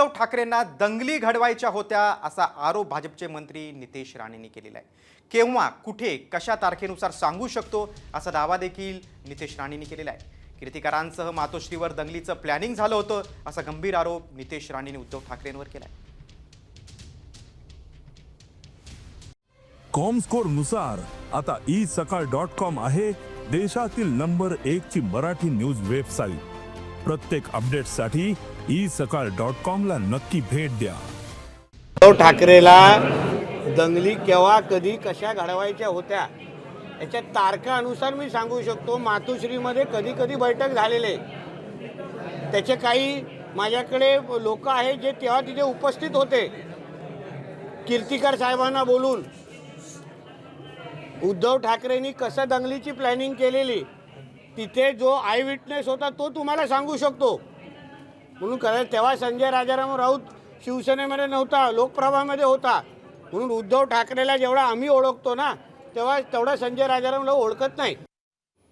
उद्धव ठाकरेंना दंगली घडवायच्या होत्या असा आरोप भाजपचे मंत्री नितेश राणेंनी केलेला आहे. केव्हा कुठे कशा तारखेनुसार सांगू शकतो असा दावा देखील नितेश राणेंनी केलेला आहे. कीर्तिकारांसह मातोश्रीवर दंगलीचं प्लॅनिंग झालं होतं असा गंभीर आरोप नितेश राणेंनी उद्धव ठाकरेंवर केला आहे. कॉमस्कोरनुसार आता ई सकाळ डॉट कॉम आहे देशातील नंबर एक ची मराठी न्यूज वेबसाईट प्रत्येक अपडेटसाठी ई सकाळ डॉट कॉम ला नक्की भेट द्या. उद्धव ठाकरेला दंगली केव्हा कधी कशा घडवायच्या होत्या याच्या तारखानुसार मी सांगू शकतो मातोश्रीमध्ये कधी कधी बैठक झालेले. त्याचे काही माझ्याकडे लोक आहेत जे तेव्हा तिथे उपस्थित होते. कीर्तिकर साहेबांना बोलून. उद्धव ठाकरेंनी कसं दंगलीची प्लॅनिंग केलेली? तिथे जो आय विटनेस होता तो तुम्हाला सांगू शकतो. म्हणून खरं तेव्हा संजय राजाराम राऊत शिवसेनेमध्ये नव्हता लोकप्रभामध्ये होता. म्हणून उद्धव ठाकरेला जेवढा आम्ही ओळखतो ना तेव्हा तेवढा संजय राजारामला ओळखत नाही.